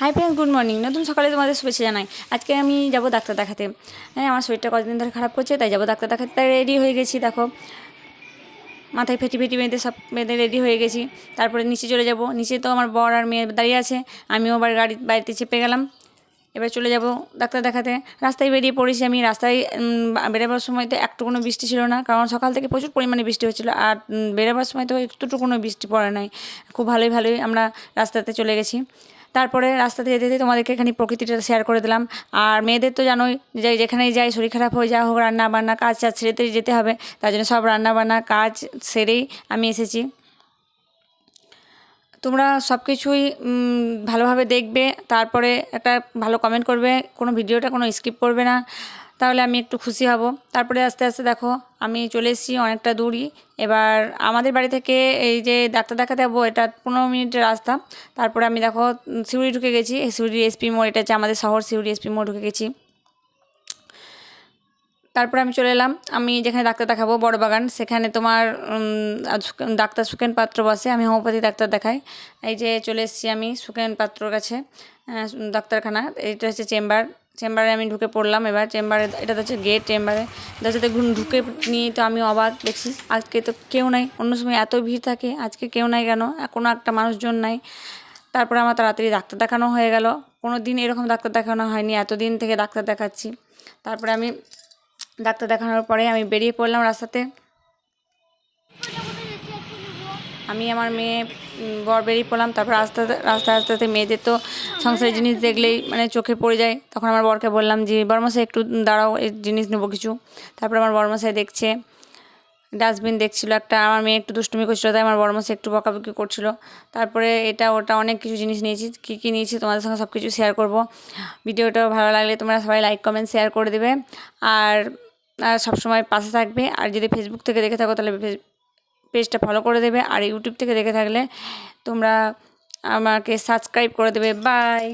Hi friends good morning নতুন সকালে তোমাদের শুভেচ্ছা জানাই। আজকে আমি যাব ডাক্তার দেখাতে। হ্যাঁ আমার শরীরটা কতদিন ধরে খারাপ করছে, তাই যাব ডাক্তার দেখাতে। তাই রেডি হয়ে গেছি, দেখো। মাথায় ফেটি ফেটি বেঁধে সব বেঁধে রেডি হয়ে গেছি। তারপরে নিচে চলে যাব। নিচে তো আমার বর আর মেয়ে দাঁড়িয়ে আছে। আমিও আবার গাড়ি, বাড়িতে চেপে গেলাম। এবার চলে যাব ডাক্তার দেখাতে। রাস্তায় বেরিয়ে পড়েছি আমি। রাস্তায় বেরোবার সময় তো একটুকুনো বৃষ্টি ছিল না। কারণ সকাল থেকে প্রচুর পরিমাণে বৃষ্টি হচ্ছিল। আর বেরোবার সময় তো একটুটুকুনো বৃষ্টি পড়ে নাই। খুব ভালোই ভালোই আমরা রাস্তাতে চলে গেছি। তারপরে রাস্তাতে যেতে যেতে তোমাদেরকে এখানে প্রকৃতিটা শেয়ার করে দিলাম। আর মেয়েদের তো জানোই যে যেখানেই যাই, শরীর খারাপ হয়ে যাওয়া হোক রান্না বান্না কাজ চাজ ছেড়েতে যেতে হবে। তার জন্য সব রান্না বান্না কাজ সেরেই আমি এসেছি। তোমরা সব কিছুই ভালোভাবে দেখবে। তারপরে একটা ভালো কমেন্ট করবে। কোনো ভিডিওটা কোনো স্কিপ করবে না। তাহলে আমি একটু খুশি হব। তারপরে আস্তে আস্তে দেখো, আমি চলে এসেছি অনেকটা দূরই। এবার আমাদের বাড়ি থেকে এই যে ডাক্তার দেখাতে যাব, এটা পনেরো মিনিটের রাস্তা। তারপরে আমি দেখো সিউড়ি ঢুকে গেছি। সিউড়ি এসপি মোড়, এটা হচ্ছে আমাদের শহর সিউড়ি এসপি মোড় ঢুকে গেছি। তারপরে আমি চলে এলাম। আমি যেখানে ডাক্তার দেখাবো, বড় বাগান, সেখানে তোমার ডাক্তার সুকেন পাত্র বসে, আমি হোমিওপ্যাথি ডাক্তার দেখাই। এই যে চলে এসেছি আমি সুকেন পাত্রর কাছে ডাক্তারখানা। এইটা হচ্ছে চেম্বার। চেম্বারে আমি ঢুকে পড়লাম এবার। চেম্বারে, এটা হচ্ছে গেট চেম্বারে। যার সাথে ঢুকে নিয়ে তো আমি অবাক, দেখছি আজকে তো কেউ নাই। অন্য সময় এত ভিড় থাকে, আজকে কেউ নাই কেন? কোনো একটা মানুষজন নাই। তারপরে আমার তাড়াতাড়ি ডাক্তার দেখানো হয়ে গেল। কোনো দিন এরকম ডাক্তার দেখানো হয়নি। এতদিন থেকে ডাক্তার দেখাচ্ছি। তারপরে আমি ডাক্তার দেখানোর পরে আমি বেরিয়ে পড়লাম রাস্তাতে। আমি আমার মেয়ে বর বেরিয়ে পড়লাম, তারপর আস্তে আস্তে রাস্তা আস্তে আস্তে মেয়েদের তো সংসারের জিনিস দেখলেই মানে চোখে পড়ে যায়। তখন আমার বরকে বললাম যে, বর্মশাই, একটু দাঁড়াও, এই জিনিস নেব কিছু। তারপর আমার বর্মশাই দেখছে, ডাস্টবিন দেখছিল একটা। আমার মেয়ে একটু দুষ্টুমি করছিল, তাই আমার বড়মাসে একটু বকাবকি করছিল। তারপরে এটা, ওটা, অনেক কিছু জিনিস নিয়েছি, কী কী নিয়েছি তোমাদের সঙ্গে সব কিছু শেয়ার করব। ভিডিওটা ভালো লাগলে তোমরা সবাই লাইক কমেন্ট শেয়ার করে দেবে। আর সবসময় পাশে থাকবে। আর যদি ফেসবুক থেকে দেখে থাকো, তাহলে পেজটা ফলো করে দেবে। আর ইউটিউব থেকে দেখে থাকলে তোমরা আমাকে সাবস্ক্রাইব করে দেবে। বাই